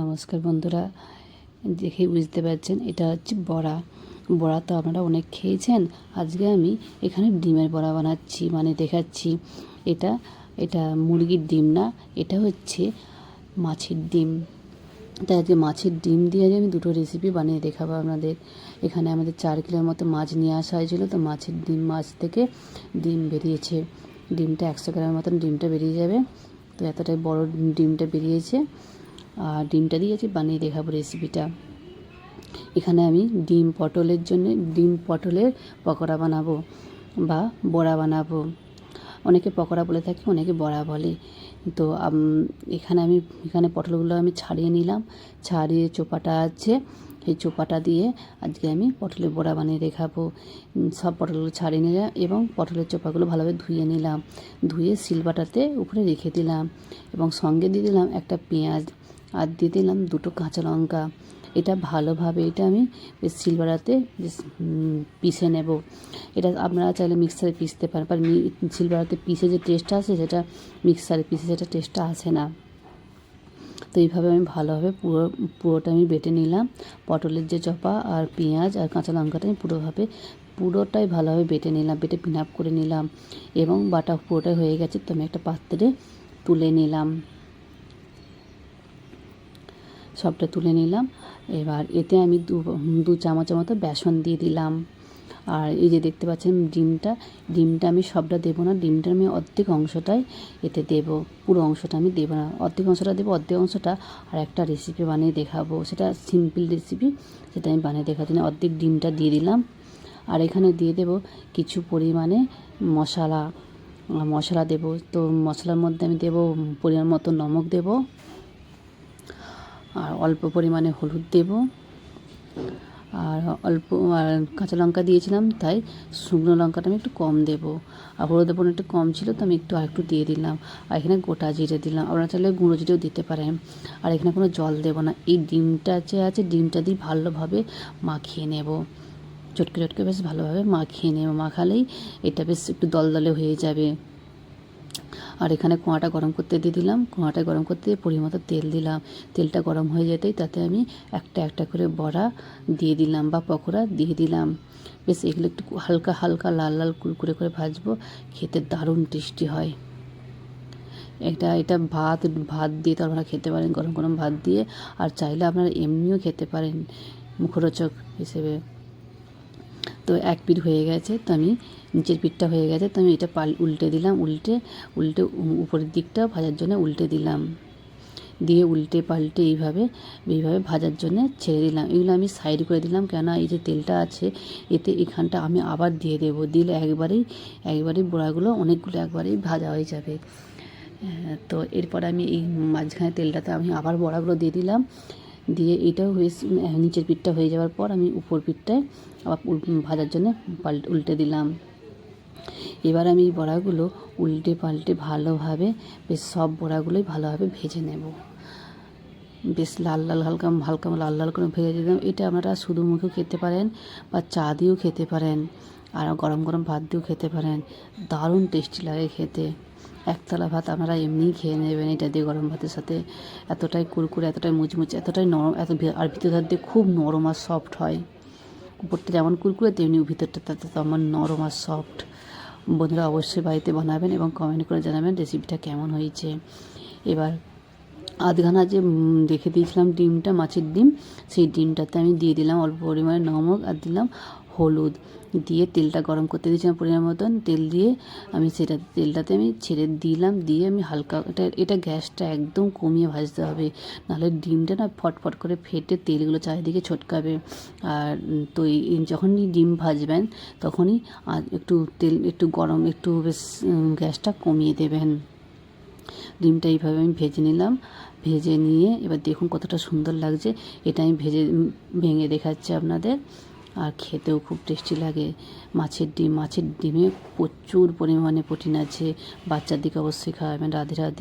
নমস্কার বন্ধুরা দেখে বুঝতে পারছেন, এটা হচ্ছে বড়া। বড়া তো আপনারা অনেক খেয়েছেন, আজকে আমি এখানে ডিমের বড়া বানাচ্ছি মানে দেখাচ্ছি। এটা এটা মুরগির ডিম না, এটা হচ্ছে মাছের ডিম। তাই আজকে মাছের ডিম দিয়ে আমি দুটো রেসিপি বানিয়ে দেখাবো আপনাদের। এখানে আমাদের চার কিলোর মতো মাছ নিয়ে আসা হয়েছিল, তো মাছের ডিম, মাছ থেকে ডিম বেরিয়েছে। ডিমটা একশো গ্রামের মতন ডিমটা বেরিয়ে যাবে। তো এতটাই বড় ডিমটা বেরিয়েছে। আর ডিমটা দিয়েছি, বানিয়ে দেখাবো রেসিপিটা এখানে আমি ডিম পটলের জন্য, ডিম পটলের পকোড়া বানাবো বা বড়া বানাবো। অনেকে পকোড়া বলে থাকে, অনেকে বড়া বলে। তো এখানে আমি, এখানে পটলগুলো আমি ছাড়িয়ে নিলাম। ছাড়িয়ে চোপাটা আছে, সেই চোপাটা দিয়ে আজকে আমি পটলের বড়া বানিয়ে দেখাবো। সব পটলগুলো ছাড়িয়ে নিলাম এবং পটলের চোপাগুলো ভালোভাবে ধুয়ে নিলাম। ধুয়ে সিলবাটাতে উপরে রেখে দিলাম এবং সঙ্গে দিয়ে দিলাম একটা পেঁয়াজ। আর দিয়ে দিলাম দুটো কাঁচা লঙ্কা। এটা ভালোভাবে, এটা আমি বেশ বেশ পিষে নেব। এটা আপনারা চাইলে মিক্সারে পিষতে পারেন বা সিলভারাতে পিষে যে টেস্টটা আসে সেটা মিক্সারে পিষে সেটা টেস্টটা আসে না। তো এইভাবে আমি ভালোভাবে পুরো, পুরোটা আমি বেটে নিলাম। পটলের যে চপা আর পেঁয়াজ আর কাঁচা লঙ্কাটা আমি পুরোভাবে, পুরোটাই ভালোভাবে বেটে নিলাম, বেটে পিন আপ করে নিলাম। এবং বাটা পুরোটাই হয়ে গেছে, তো আমি একটা পাত্রে তুলে নিলাম। সবটা তুলে নিলাম। এবার এতে আমি দু দু চামচের মতো বেসন দিয়ে দিলাম। আর এই যে দেখতে পাচ্ছেন ডিমটা ডিমটা আমি সবটা দেবো না ডিমটা আমি অর্ধেক অংশটাই এতে দেব, পুরো অংশটা আমি দেবো না। অর্ধেক অংশটা দেবো, অর্ধেক অংশটা আর একটা রেসিপি বানিয়ে দেখাবো। সেটা সিম্পল রেসিপি সেটা আমি বানিয়ে দেখাচ্ছি না অর্ধেক ডিমটা দিয়ে দিলাম। আর এখানে দিয়ে দেব কিছু পরিমাণে মশলা। মশলা দেব, তো মশলার মধ্যে আমি দেব পরিমাণ মতো নমক দেবো। আর অল্প পরিমাণে হলুদ দেব। আর অল্প, আর কাঁচা লঙ্কা দিয়েছিলাম, তাই শুকনো লঙ্কাটা আমি একটু কম দেব। আর হলুদের পরিমাণ একটু কম ছিল, তো আমি একটু আর একটু দিয়ে দিলাম। আর এখানে গোটা জিরে দিলাম। আপনারা চাইলে গুঁড়ো জিরেও দিতে পারেন। আর এখানে কোনো জল দেব না। এই ডিমটা যে আছে, ডিমটা দিয়ে ভালোভাবে মাখিয়ে নেব। চটকে চটকে বেশ ভালোভাবে মাখিয়ে নেব। মাখালেই এটা বেশ একটু দলদলে হয়ে যাবে। আর এখানে কোঁয়াটা গরম করতে দিয়ে দিলাম। কোঁয়াটা গরম করতে দিয়ে পরিমাণ তেল দিলাম। তেলটা গরম হয়ে যেতেই তাতে আমি একটা একটা করে বড়া দিয়ে দিলাম বা পকোড়া দিয়ে দিলাম। বেশ, এগুলো একটু হালকা হালকা, লাল লাল কুরকুরে করে ভাজবো। খেতে দারুণ টেস্টি হয়। এটা এটা ভাত ভাত দিয়ে তো আপনারা খেতে পারেন, গরম গরম ভাত দিয়ে। আর চাইলে আপনারা এমনিও খেতে পারেন মুখরোচক হিসেবে। তো এক পিঠ হয়ে গেছে তো আমি নিচের পিঠটা হয়ে গেছে তো আমি এটা পাল উল্টে দিলাম উল্টে উল্টে উপরের দিকটা ভাজার জন্য উল্টে দিলাম। দিয়ে উল্টে পাল্টে এইভাবে এইভাবে ভাজার জন্য ছেড়ে দিলাম। এগুলো আমি সাইড করে দিলাম কেননা এই যে তেলটা আছে এতে এখানটা আমি আবার দিয়ে দেবো। দিলে একবারেই একবারেই বড়াগুলো অনেকগুলো একবারেই ভাজা হয়ে যাবে। হ্যাঁ, তো এরপর আমি এই মাঝখানে তেলটাতে আমি আবার বড়াগুলো দিয়ে দিলাম। দিয়ে এটাও হয়ে, নিচের পিঠটা হয়ে যাওয়ার পর আমি উপর পিঠটায় আবার ভাজার জন্য পাল্টে, উল্টে দিলাম। এবার আমি বড়াগুলো উল্টে পাল্টে ভালোভাবে, বেশ সব বড়াগুলোই ভালোভাবে ভেজে নেব। বেশ লাল লাল, হালকা হালকা লাল লাল করে ভেজে দিলাম। এটা আপনারা শুধু মুখেও খেতে পারেন বা চা দিয়েও খেতে পারেন, আর গরম গরম ভাত দিয়েও খেতে পারেন। দারুণ টেস্টি লাগে খেতে। একতলা ভাত আপনারা এমনিই খেয়ে নেবেন এটা দিয়ে গরম ভাতের সাথে। এতটাই কুরকুরে, এতটাই মুচমুচে, এতটাই নরম, এত আর ভিতর দিয়ে খুব নরম আর সফট হয়। উপরটা যেমন কুরকুরে, তেমনি ভিতরটা তাতে তেমন নরম আর সফট বন্ধুরা অবশ্যই বাড়িতে বানাবেন এবং কমেন্ট করে জানাবেন রেসিপিটা কেমন হয়েছে। এবার আধখানা যে দেখে দিয়েছিলাম ডিমটা, মাছের ডিম, সেই ডিমটাতে আমি দিয়ে দিলাম অল্প পরিমাণে নমক আর দিলাম হলুদ। দিয়ে তেলটা গরম করতে দিয়েছিলাম পরিমাণ মতন। তেল দিয়ে আমি সেটা, তেলটাতে আমি ছেড়ে দিলাম, দিয়ে আমি হালকা এটা এটা গ্যাসটা একদম কমিয়ে ভাজতে হবে। নাহলে ডিমটা না ফটফট করে ফেটে তেলগুলো চারিদিকে ছটকাবে। আর তো যখনই ডিম ভাজবেন, তখনই একটু তেল, একটু গরম, একটু বেশ গ্যাসটা কমিয়ে দেবেন। ডিমটা এইভাবে আমি ভেজে নিলাম। ভেজে নিয়ে এবার দেখুন কতটা সুন্দর লাগছে। এটা আমি ভেজে ভেঙে দেখাচ্ছি আপনাদের। আর খেতেও খুব টেস্টি লাগে। মাছের ডিম, মাছের ডিমে প্রচুর পরিমাণে প্রোটিন আছে। বাচ্চার দিকে অবশ্যই খাওয়াবেন রাধে রাধে।